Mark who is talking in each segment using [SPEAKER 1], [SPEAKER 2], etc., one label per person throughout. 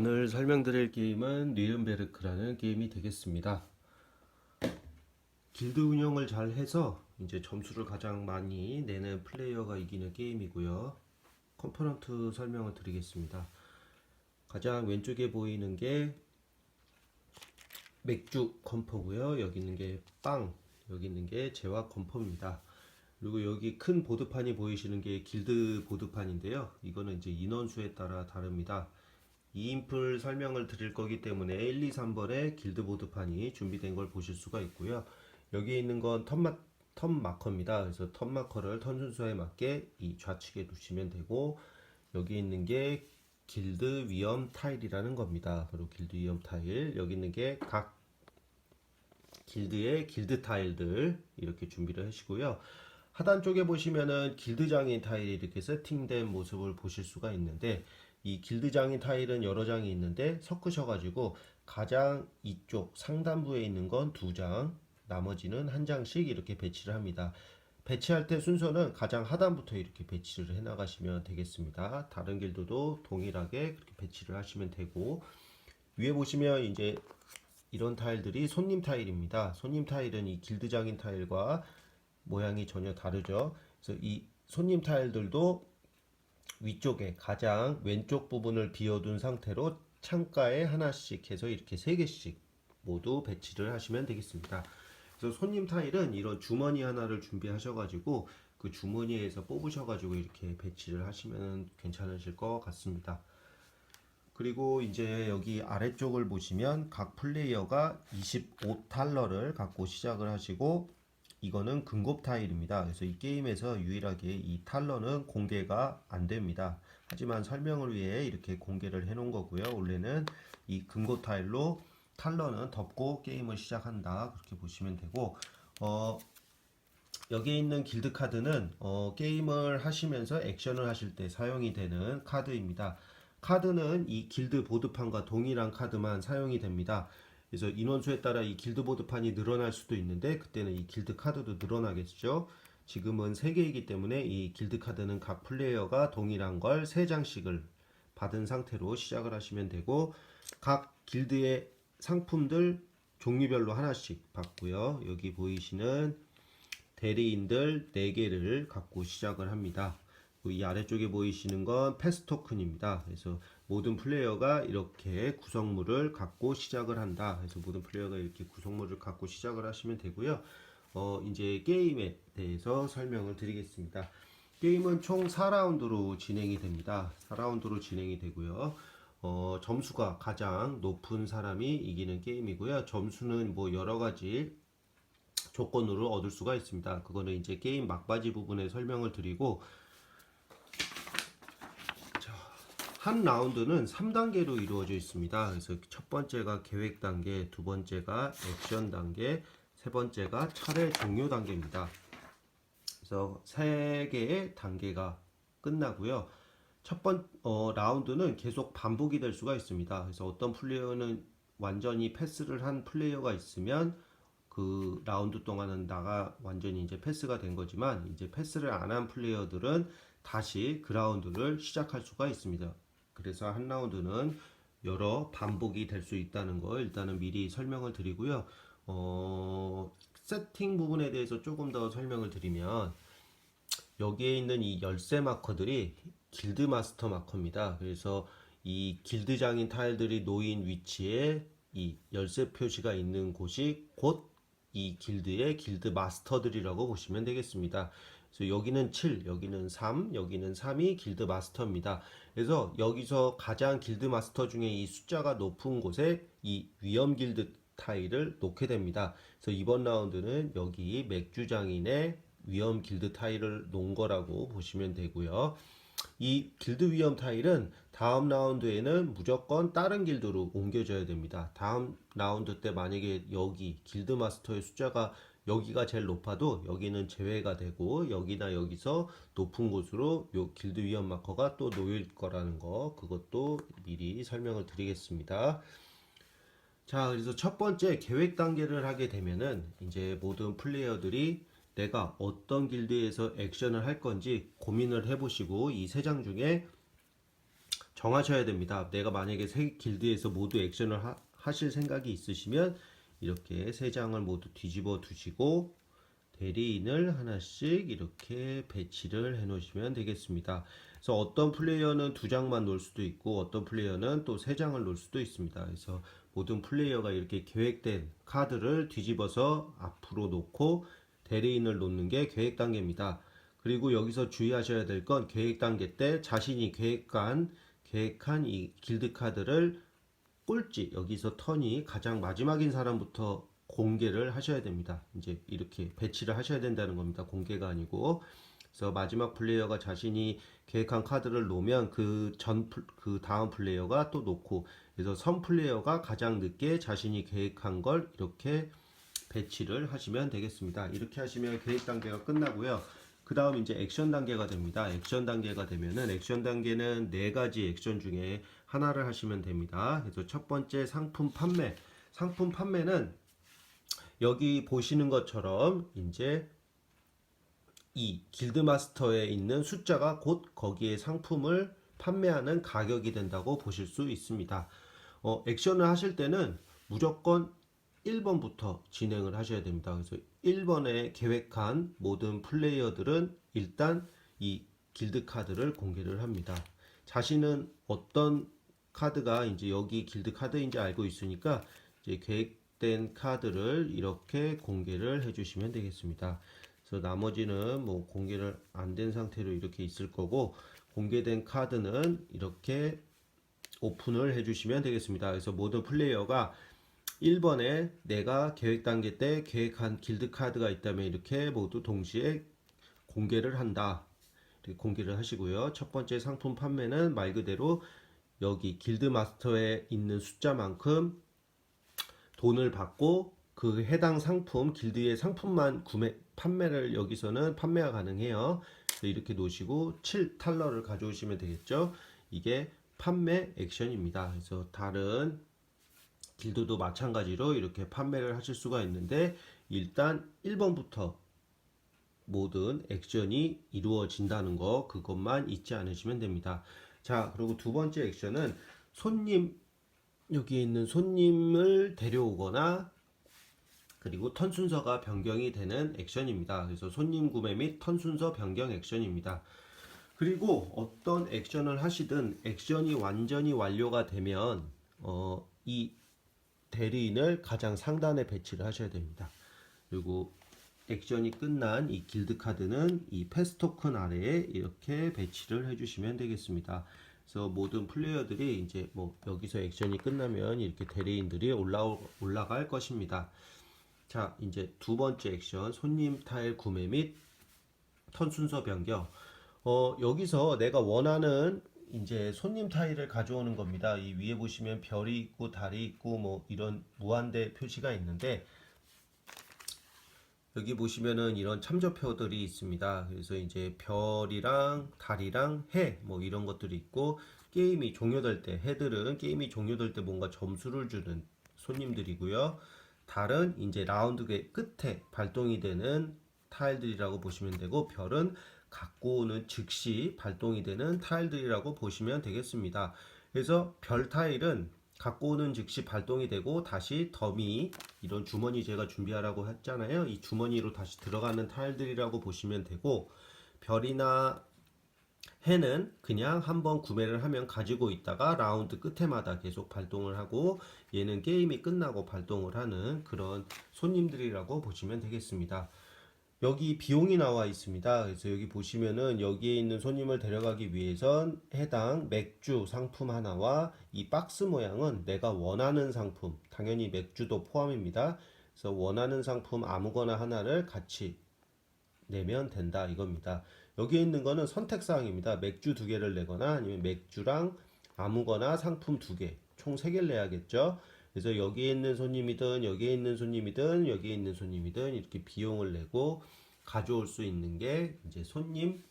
[SPEAKER 1] 오늘 설명드릴 게임은 리은베르크라는 게임이 되겠습니다. 길드 운영을 잘 해서 이제 점수를 가장 많이 내는 플레이어가 이기는 게임이고요. 컴포넌트 설명을 드리겠습니다. 가장 왼쪽에 보이는 게 맥주 컴포고요. 여기 있는 게 빵, 여기 있는 게 제와 컴포입니다. 그리고 여기 큰 보드판이 보이시는 게 길드 보드판인데요. 이거는 이제 인원수에 따라 다릅니다. 2인풀 설명을 드릴 거기 때문에 1, 2, 3번에 길드 보드판이 준비된 걸 보실 수가 있고요. 여기 있는 건 턴마, 턴 마커입니다. 그래서 턴 마커를 턴 순서에 맞게 이 좌측에 두시면 되고 여기 있는 게 길드 위험 타일이라는 겁니다. 그리고 길드 위험 타일 여기 있는 게 각 길드의 길드 타일들 이렇게 준비를 하시고요. 하단 쪽에 보시면은 길드 장인 타일이 이렇게 세팅된 모습을 보실 수가 있는데 이 길드 장인 타일은 여러 장이 있는데 섞으셔가지고 가장 이쪽 상단부에 있는 건 두 장, 나머지는 한 장씩 이렇게 배치를 합니다. 배치할 때 순서는 가장 하단부터 이렇게 배치를 해 나가시면 되겠습니다. 다른 길드도 동일하게 그렇게 배치를 하시면 되고 위에 보시면 이제 이런 타일들이 손님 타일입니다. 손님 타일은 이 길드장인 타일과 모양이 전혀 다르죠. 그래서 이 손님 타일들도 위쪽에 가장 왼쪽 부분을 비워둔 상태로 창가에 하나씩 해서 이렇게 세 개씩 모두 배치를 하시면 되겠습니다. 그래서 손님 타일은 이런 주머니 하나를 준비하셔가지고 그 주머니에서 뽑으셔가지고 이렇게 배치를 하시면 괜찮으실 것 같습니다. 그리고 이제 여기 아래쪽을 보시면 각 플레이어가 25달러를 갖고 시작을 하시고 이거는 근곱 타일입니다. 그래서 이 게임에서 유일하게 이 탈러는 공개가 안 됩니다. 하지만 설명을 위해 이렇게 공개를 해 놓은 거고요. 원래는 이 근곱 타일로 탈러는 덮고 게임을 시작한다. 그렇게 보시면 되고 어 여기에 있는 길드 카드는 어, 게임을 하시면서 액션을 하실 때 사용이 되는 카드입니다. 카드는 이 길드 보드판과 동일한 카드만 사용이 됩니다. 그래서 인원수에 따라 이 길드 보드판이 늘어날 수도 있는데 그때는 이 길드 카드도 늘어나겠죠. 지금은 3개이기 때문에 이 길드 카드는 각 플레이어가 동일한 걸 3장씩을 받은 상태로 시작을 하시면 되고 각 길드의 상품들 종류별로 하나씩 받고요. 여기 보이시는 대리인들 4개를 갖고 시작을 합니다. 이 아래쪽에 보이시는 건 패스 토큰입니다. 그래서 모든 플레이어가 이렇게 구성물을 갖고 시작을 한다. 그래서 모든 플레이어가 이렇게 구성물을 갖고 시작을 하시면 되고요. 어, 이제 게임에 대해서 설명을 드리겠습니다. 게임은 총 4라운드로 진행이 됩니다. 4라운드로 진행이 되고요. 어, 점수가 가장 높은 사람이 이기는 게임이고요. 점수는 뭐 여러 가지 조건으로 얻을 수가 있습니다. 그거는 이제 게임 막바지 부분에 설명을 드리고 한 라운드는 3단계로 이루어져 있습니다. 그래서 첫 번째가 계획 단계, 두 번째가 액션 단계, 세 번째가 차례 종료 단계입니다. 그래서 세 개의 단계가 끝나고요. 첫 번, 어, 라운드는 계속 반복이 될 수가 있습니다. 그래서 어떤 플레이어는 완전히 패스를 한 플레이어가 있으면 그 라운드 동안은 나가 완전히 이제 패스가 된 거지만 이제 패스를 안 한 플레이어들은 다시 그 라운드를 시작할 수가 있습니다. 그래서 한 라운드는 여러 반복이 될 수 있다는 거 일단은 미리 설명을 드리고요. 어, 세팅 부분에 대해서 조금 더 설명을 드리면 여기에 있는 이 열쇠 마커들이 길드 마스터 마커입니다. 그래서 이 길드장인 타일들이 놓인 위치에 이 열쇠 표시가 있는 곳이 곧 이 길드의 길드 마스터들이라고 보시면 되겠습니다. 그래서 여기는 7, 여기는 3, 여기는 3이 길드 마스터입니다. 그래서 여기서 가장 길드 마스터 중에 이 숫자가 높은 곳에 이 위험 길드 타일을 놓게 됩니다. 그래서 이번 라운드는 여기 맥주장인의 위험 길드 타일을 놓은 거라고 보시면 되고요. 이 길드 위험 타일은 다음 라운드에는 무조건 다른 길드로 옮겨져야 됩니다. 다음 라운드 때 만약에 여기 길드 마스터의 숫자가 여기가 제일 높아도 여기는 제외가 되고 여기나 여기서 높은 곳으로 요 길드 위험 마커가 또 놓일 거라는 거 그것도 미리 설명을 드리겠습니다. 자, 그래서 첫 번째 계획 단계를 하게 되면은 이제 모든 플레이어들이 내가 어떤 길드에서 액션을 할 건지 고민을 해보시고 이 세 장 중에 정하셔야 됩니다. 내가 만약에 세 길드에서 모두 액션을 하, 하실 생각이 있으시면 이렇게 세 장을 모두 뒤집어 두시고 대리인을 하나씩 이렇게 배치를 해 놓으시면 되겠습니다. 그래서 어떤 플레이어는 두 장만 놓을 수도 있고 어떤 플레이어는 또 세 장을 놓을 수도 있습니다. 그래서 모든 플레이어가 이렇게 계획된 카드를 뒤집어서 앞으로 놓고 대리인을 놓는 게 계획 단계입니다. 그리고 여기서 주의하셔야 될 건 계획 단계 때 자신이 계획한 계획한 이 길드 카드를 꼴찌 여기서 턴이 가장 마지막인 사람부터 공개를 하셔야 됩니다. 이제 이렇게 배치를 하셔야 된다는 겁니다. 공개가 아니고 그래서 마지막 플레이어가 자신이 계획한 카드를 놓으면 그 전 그 다음 플레이어가 또 놓고 그래서 선 플레이어가 가장 늦게 자신이 계획한 걸 이렇게 배치를 하시면 되겠습니다. 이렇게 하시면 계획 단계가 끝나고요. 그 다음 이제 액션 단계가 됩니다. 액션 단계가 되면은 액션 단계는 네 가지 액션 중에 하나를 하시면 됩니다. 그래서 첫 번째 상품 판매. 상품 판매는 여기 보시는 것처럼 이제 이 길드마스터에 있는 숫자가 곧 거기에 상품을 판매하는 가격이 된다고 보실 수 있습니다. 어, 액션을 하실 때는 무조건 1번부터 진행을 하셔야 됩니다. 그래서 1번에 계획한 모든 플레이어들은 일단 이 길드 카드를 공개를 합니다. 자신은 어떤 카드가 이제 여기 길드 카드인지 알고 있으니까 이제 계획된 카드를 이렇게 공개를 해주시면 되겠습니다. 그래서 나머지는 뭐 공개를 안 된 상태로 이렇게 있을 거고 공개된 카드는 이렇게 오픈을 해주시면 되겠습니다. 그래서 모든 플레이어가 1번에 내가 계획 단계 때 계획한 길드 카드가 있다면 이렇게 모두 동시에 공개를 한다. 공개를 하시고요. 첫 번째 상품 판매는 말 그대로 여기 길드 마스터에 있는 숫자만큼 돈을 받고 그 해당 상품 길드의 상품만 구매 판매를 여기서는 판매가 가능해요. 이렇게 놓으시고 7 탈러를 가져오시면 되겠죠. 이게 판매 액션입니다. 그래서 다른 길드도 마찬가지로 이렇게 판매를 하실 수가 있는데 일단 1번부터 모든 액션이 이루어진다는 거 그것만 잊지 않으시면 됩니다. 자, 그리고 두 번째 액션은 손님 여기 있는 손님을 데려오거나 그리고 턴 순서가 변경이 되는 액션입니다. 그래서 손님 구매 및 턴 순서 변경 액션입니다. 그리고 어떤 액션을 하시든 액션이 완전히 완료가 되면 어, 이 대리인을 가장 상단에 배치를 하셔야 됩니다. 그리고 액션이 끝난 이 길드 카드는 이 패스 토큰 아래에 이렇게 배치를 해주시면 되겠습니다. 그래서 모든 플레이어들이 이제 뭐 여기서 액션이 끝나면 이렇게 대리인들이 올라오, 올라갈 것입니다. 자, 이제 두 번째 액션 손님 타일 구매 및 턴 순서 변경. 어, 여기서 내가 원하는 이제 손님 타일을 가져오는 겁니다. 이 위에 보시면 별이 있고 달이 있고 뭐 이런 무한대 표시가 있는데 여기 보시면은 이런 참조표들이 있습니다. 그래서 이제 별이랑 달이랑 해 뭐 이런 것들이 있고 게임이 종료될 때 해들은 게임이 종료될 때 뭔가 점수를 주는 손님들이고요. 달은 이제 라운드의 끝에 발동이 되는 타일들이라고 보시면 되고 별은 갖고 오는 즉시 발동이 되는 타일들이라고 보시면 되겠습니다. 그래서 별 타일은 갖고 오는 즉시 발동이 되고 다시 더미 이런 주머니 제가 준비하라고 했잖아요. 이 주머니로 다시 들어가는 타일들이라고 보시면 되고 별이나 해는 그냥 한번 구매를 하면 가지고 있다가 라운드 끝에마다 계속 발동을 하고 얘는 게임이 끝나고 발동을 하는 그런 손님들이라고 보시면 되겠습니다. 여기 비용이 나와 있습니다. 그래서 여기 보시면은 여기에 있는 손님을 데려가기 위해선 해당 맥주 상품 하나와 이 박스 모양은 내가 원하는 상품, 당연히 맥주도 포함입니다. 그래서 원하는 상품 아무거나 하나를 같이 내면 된다 이겁니다. 여기에 있는 거는 선택 사항입니다. 맥주 두 개를 내거나 아니면 맥주랑 아무거나 상품 두 개, 총 세 개를 내야겠죠. 그래서 여기에 있는 손님이든 여기에 있는 손님이든 여기에 있는 손님이든 이렇게 비용을 내고 가져올 수 있는 게 이제 손님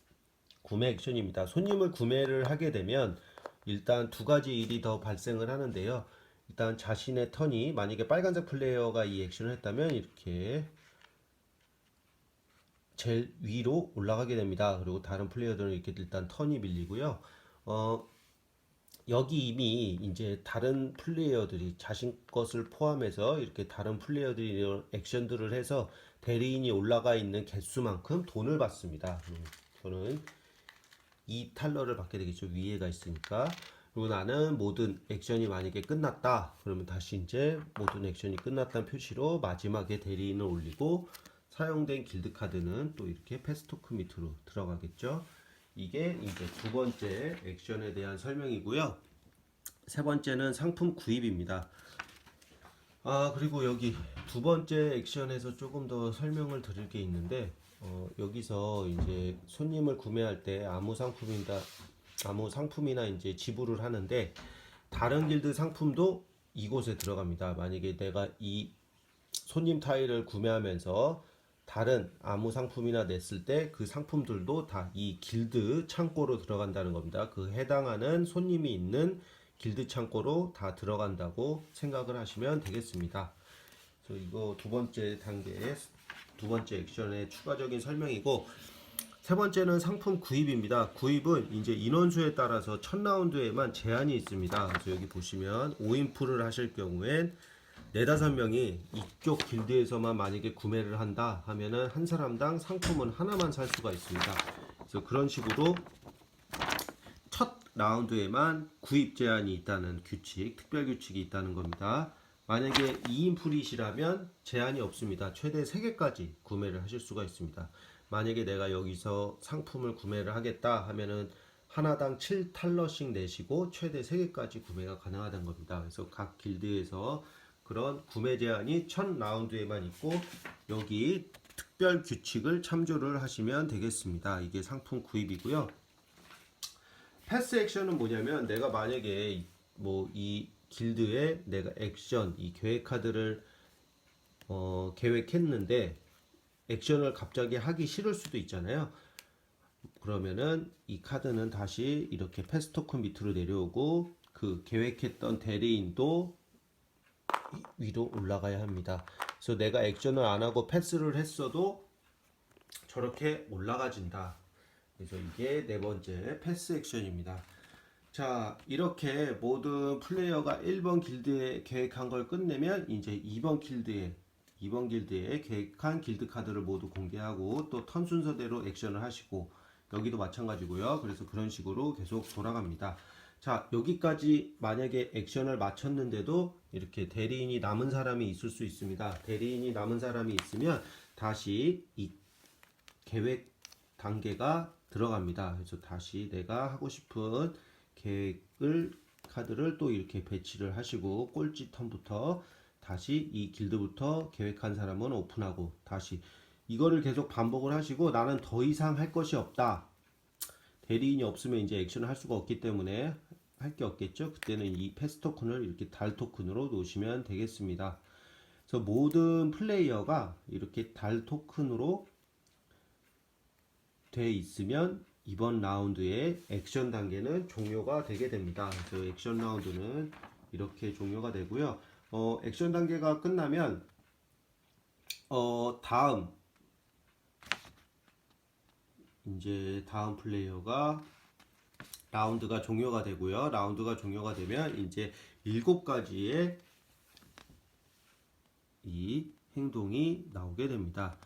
[SPEAKER 1] 구매 액션입니다. 손님을 구매를 하게 되면 일단 두 가지 일이 더 발생을 하는데요. 일단 자신의 턴이 만약에 빨간색 플레이어가 이 액션을 했다면 이렇게 제일 위로 올라가게 됩니다. 그리고 다른 플레이어들은 이렇게 일단 턴이 밀리고요. 어, 여기 이미 이제 다른 플레이어들이 자신 것을 포함해서 이렇게 다른 플레이어들이 액션들을 해서 대리인이 올라가 있는 개수만큼 돈을 받습니다. 음, 저는 이 탈러를 받게 되겠죠. 위에가 있으니까. 그리고 나는 모든 액션이 만약에 끝났다. 그러면 다시 이제 모든 액션이 끝났다는 표시로 마지막에 대리인을 올리고 사용된 길드 카드는 또 이렇게 패스토크 밑으로 들어가겠죠. 이게 이제 두 번째 액션에 대한 설명이고요. 세 번째는 상품 구입입니다. 아 그리고 여기 두 번째 액션에서 조금 더 설명을 드릴 게 있는데 어, 여기서 이제 손님을 구매할 때 아무 상품이다 아무 상품이나 이제 지불을 하는데 다른 길드 상품도 이곳에 들어갑니다. 만약에 내가 이 손님 타일을 구매하면서 다른 아무 상품이나 냈을 때 그 상품들도 다 이 길드 창고로 들어간다는 겁니다. 그 해당하는 손님이 있는 길드 창고로 다 들어간다고 생각을 하시면 되겠습니다. 그래서 이거 두 번째 단계의 두 번째 액션의 추가적인 설명이고 세 번째는 상품 구입입니다. 구입은 이제 인원수에 따라서 첫 라운드에만 제한이 있습니다. 그래서 여기 보시면 5인풀을 하실 경우엔 네다섯 명이 이쪽 길드에서만 만약에 구매를 한다 하면은 한 사람당 상품은 하나만 살 수가 있습니다. 그래서 그런 식으로 첫 라운드에만 구입 제한이 있다는 규칙, 특별 규칙이 있다는 겁니다. 만약에 2인 풀이시라면 제한이 없습니다. 최대 3개까지 구매를 하실 수가 있습니다. 만약에 내가 여기서 상품을 구매를 하겠다 하면은 하나당 7탈러씩 내시고 최대 3개까지 구매가 가능하다는 겁니다. 그래서 각 길드에서 그런 구매 제한이 첫 라운드에만 있고 여기 특별 규칙을 참조를 하시면 되겠습니다. 이게 상품 구입이고요. 패스 액션은 뭐냐면 내가 만약에 뭐 이 길드에 내가 액션 이 계획 카드를 어, 계획했는데 액션을 갑자기 하기 싫을 수도 있잖아요. 그러면은 이 카드는 다시 이렇게 패스 토큰 밑으로 내려오고 그 계획했던 대리인도 위로 올라가야 합니다. 그래서 내가 액션을 안 하고 패스를 했어도 저렇게 올라가진다. 그래서 이게 네 번째 패스 액션입니다. 자, 이렇게 모든 플레이어가 1번 길드에 계획한 걸 끝내면 이제 2번 길드에 2번 길드에 계획한 길드 카드를 모두 공개하고 또 턴 순서대로 액션을 하시고 여기도 마찬가지고요. 그래서 그런 식으로 계속 돌아갑니다. 자, 여기까지 만약에 액션을 마쳤는데도 이렇게 대리인이 남은 사람이 있을 수 있습니다. 대리인이 남은 사람이 있으면 다시 이 계획 단계가 들어갑니다. 그래서 다시 내가 하고 싶은 계획을 카드를 또 이렇게 배치를 하시고 꼴찌 턴부터 다시 이 길드부터 계획한 사람은 오픈하고 다시 이거를 계속 반복을 하시고 나는 더 이상 할 것이 없다. 대리인이 없으면 이제 액션을 할 수가 없기 때문에 할 게 없겠죠. 그때는 이 패스 토큰을 이렇게 달 토큰으로 놓으시면 되겠습니다. 그래서 모든 플레이어가 이렇게 달 토큰으로 돼 있으면 이번 라운드의 액션 단계는 종료가 되게 됩니다. 그래서 액션 라운드는 이렇게 종료가 되고요. 어, 액션 단계가 끝나면 어, 다음 이제 다음 플레이어가 라운드가 종료가 되고요. 라운드가 종료가 되면 이제 일곱 가지의 이 행동이 나오게 됩니다.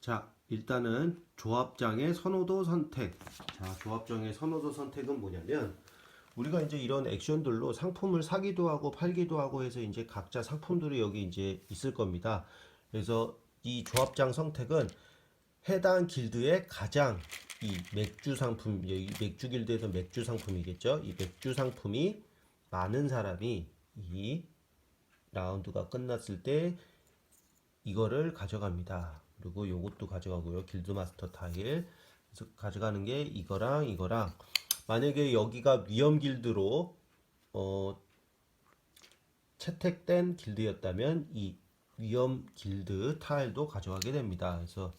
[SPEAKER 1] 자, 일단은 조합장의 선호도 선택. 자, 조합장의 선호도 선택은 뭐냐면 우리가 이제 이런 액션들로 상품을 사기도 하고 팔기도 하고 해서 이제 각자 상품들이 여기 이제 있을 겁니다. 그래서 이 조합장 선택은 해당 길드의 가장 이 맥주 상품, 이 맥주 길드에서 맥주 상품이겠죠. 이 맥주 상품이 많은 사람이 이 라운드가 끝났을 때 이거를 가져갑니다. 그리고 요것도 가져가고요. 길드 마스터 타일. 그래서 가져가는 게 이거랑 이거랑 만약에 여기가 위험 길드로 어 채택된 길드였다면 이 위험 길드 타일도 가져가게 됩니다. 그래서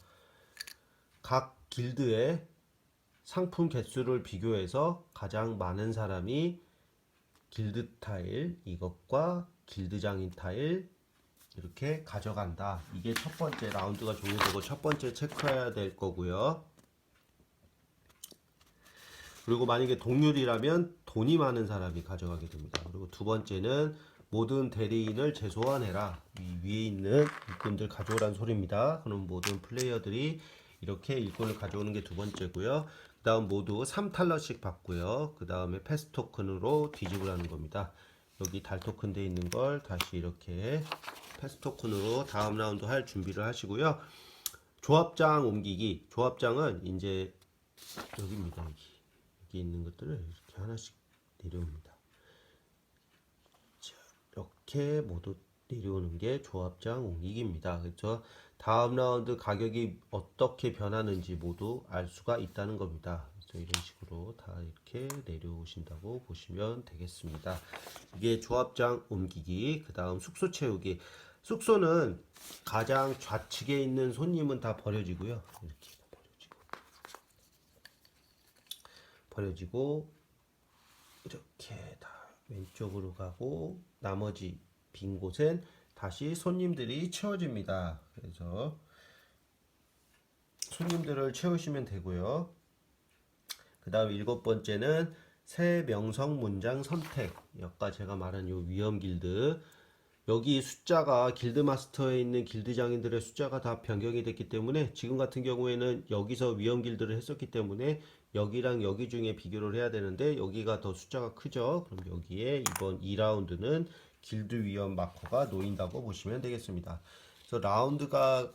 [SPEAKER 1] 각 길드의 상품 개수를 비교해서 가장 많은 사람이 길드 타일 이것과 길드장인 타일 이렇게 가져간다. 이게 첫 번째 라운드가 종료되고 첫 번째 체크해야 될 거고요. 그리고 만약에 동률이라면 돈이 많은 사람이 가져가게 됩니다. 그리고 두 번째는 모든 대리인을 재소환해라. 이 위에 있는 일꾼들 가져오란 소리입니다. 그럼 모든 플레이어들이 이렇게 일꾼을 가져오는 게 두 번째고요. 그 다음 모두 3탈러씩 받고요. 그 다음에 패스 토큰으로 뒤집으라는 겁니다. 여기 달 토큰 돼 있는 걸 다시 이렇게 패스 토큰으로 다음 라운드 할 준비를 하시고요. 조합장 옮기기. 조합장은 이제 여기입니다. 여기. 여기 있는 것들을 이렇게 하나씩 내려옵니다. 자, 이렇게 모두 내려오는 게 조합장 옮기기입니다. 그렇죠? 다음 라운드 가격이 어떻게 변하는지 모두 알 수가 있다는 겁니다. 그래서 이런 식으로 다 이렇게 내려오신다고 보시면 되겠습니다. 이게 조합장 옮기기, 그 다음 숙소 채우기. 숙소는 가장 좌측에 있는 손님은 다 버려지고요. 이렇게 다 버려지고. 버려지고, 이렇게 다 왼쪽으로 가고, 나머지 빈 곳엔 다시 손님들이 채워집니다. 그래서 손님들을 채우시면 되고요. 그 다음 일곱 번째는 새 명성 문장 선택. 아까 제가 말한 요 위험 길드. 여기 숫자가 길드 마스터에 있는 길드 장인들의 숫자가 다 변경이 됐기 때문에 지금 같은 경우에는 여기서 위험 길드를 했었기 때문에 여기랑 여기 중에 비교를 해야 되는데 여기가 더 숫자가 크죠. 그럼 여기에 이번 2라운드는 길드 위험 마커가 놓인다고 보시면 되겠습니다. 그래서 라운드가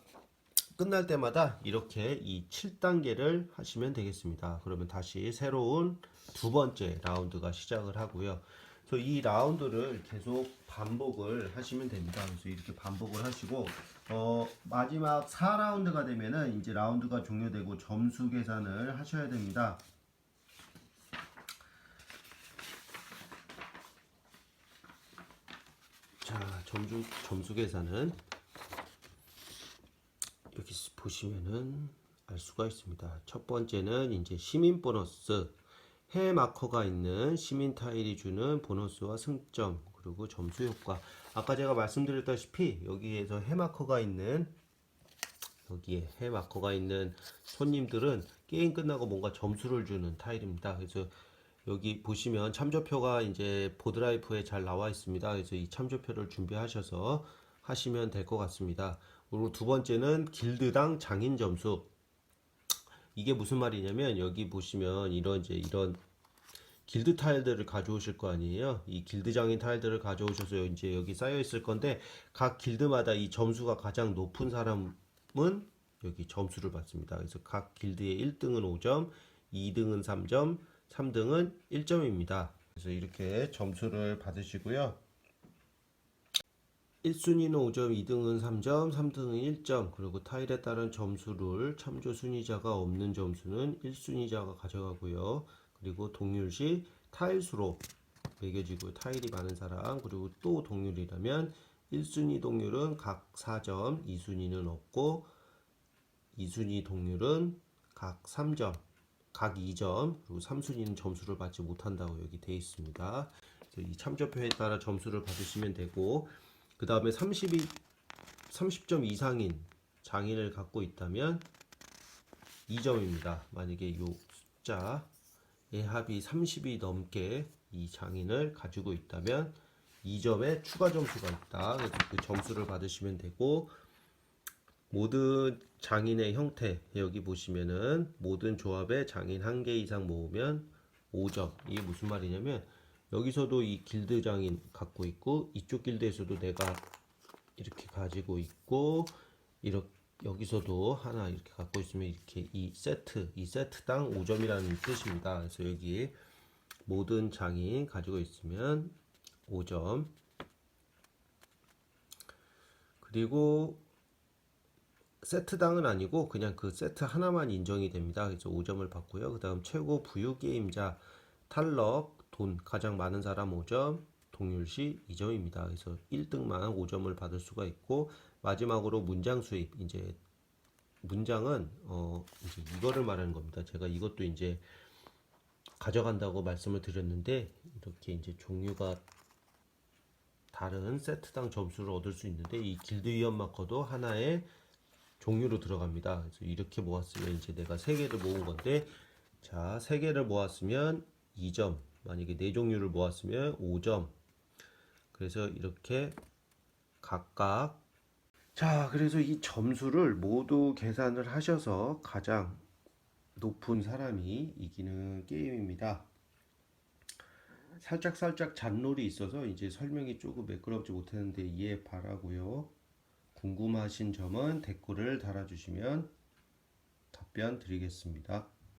[SPEAKER 1] 끝날 때마다 이렇게 이 7단계를 하시면 되겠습니다. 그러면 다시 새로운 두 번째 라운드가 시작을 하고요. 그래서 이 라운드를 계속 반복을 하시면 됩니다. 그래서 이렇게 반복을 하시고 어, 마지막 4라운드가 되면은 이제 라운드가 종료되고 점수 계산을 하셔야 됩니다. 자, 점수 점수 계산은 여기 보시면은 알 수가 있습니다. 첫 번째는 이제 시민 보너스 해 마커가 있는 시민 타일이 주는 보너스와 승점 그리고 점수 효과. 아까 제가 말씀드렸다시피 여기에서 해 마커가 있는 여기에 해 마커가 있는 손님들은 게임 끝나고 뭔가 점수를 주는 타일입니다. 그래서 여기 보시면 참조표가 이제 보드라이프에 잘 나와 있습니다. 그래서 이 참조표를 준비하셔서 하시면 될 것 같습니다. 그리고 두 번째는 길드당 장인 점수. 이게 무슨 말이냐면 여기 보시면 이런 이제 이런 길드 타일들을 가져오실 거 아니에요. 이 길드 장인 타일들을 가져오셔서 이제 여기 쌓여 있을 건데 각 길드마다 이 점수가 가장 높은 사람은 여기 점수를 받습니다. 그래서 각 길드의 1등은 5점, 2등은 3점, 3등은 1점입니다. 그래서 이렇게 점수를 받으시고요. 1순위는 5점, 2등은 3점, 3등은 1점, 그리고 타일에 따른 점수를 참조 순위자가 없는 점수는 1순위자가 가져가고요. 그리고 동률 시 타일수로 매겨지고 타일이 많은 사람, 그리고 또 동률이라면 1순위 동률은 각 4점, 2순위는 없고 2순위 동률은 각 3점, 각 2점, 그리고 3순위는 점수를 받지 못한다고 여기 되어 있습니다. 이 참조표에 따라 점수를 받으시면 되고 그 다음에 32, 30점 이상인 장인을 갖고 있다면 2점입니다. 만약에 이 숫자의 합이 30이 넘게 이 장인을 가지고 있다면 2점의 추가 점수가 있다. 그래서 그 점수를 받으시면 되고 모든 장인의 형태 여기 보시면은 모든 조합에 장인 한 개 이상 모으면 5점. 이게 무슨 말이냐면 여기서도 이 길드 장인 갖고 있고 이쪽 길드에서도 내가 이렇게 가지고 있고 이렇게 여기서도 하나 이렇게 갖고 있으면 이렇게 이 세트 이 세트당 5점이라는 뜻입니다. 그래서 여기 모든 장인 가지고 있으면 5점 그리고 세트당은 아니고 그냥 그 세트 하나만 인정이 됩니다. 그래서 5점을 받고요. 그 다음 최고 부유 게임자 탈럭 돈 가장 많은 사람 5점 동률시 2점입니다. 그래서 1등만 5점을 받을 수가 있고 마지막으로 문장 수입 이제 문장은 어 이제 이거를 말하는 겁니다. 제가 이것도 이제 가져간다고 말씀을 드렸는데 이렇게 이제 종류가 다른 세트당 점수를 얻을 수 있는데 이 길드 위험 마커도 하나의 종류로 들어갑니다. 그래서 이렇게 모았으면 이제 내가 세 개를 모은 건데 자, 세 개를 모았으면 2점. 만약에 네 종류를 모았으면 5점. 그래서 이렇게 각각 자, 그래서 이 점수를 모두 계산을 하셔서 가장 높은 사람이 이기는 게임입니다. 살짝 살짝 잔놀이 있어서 이제 설명이 조금 매끄럽지 못했는데 이해 바라고요. 궁금하신 점은 댓글을 달아주시면 답변 드리겠습니다.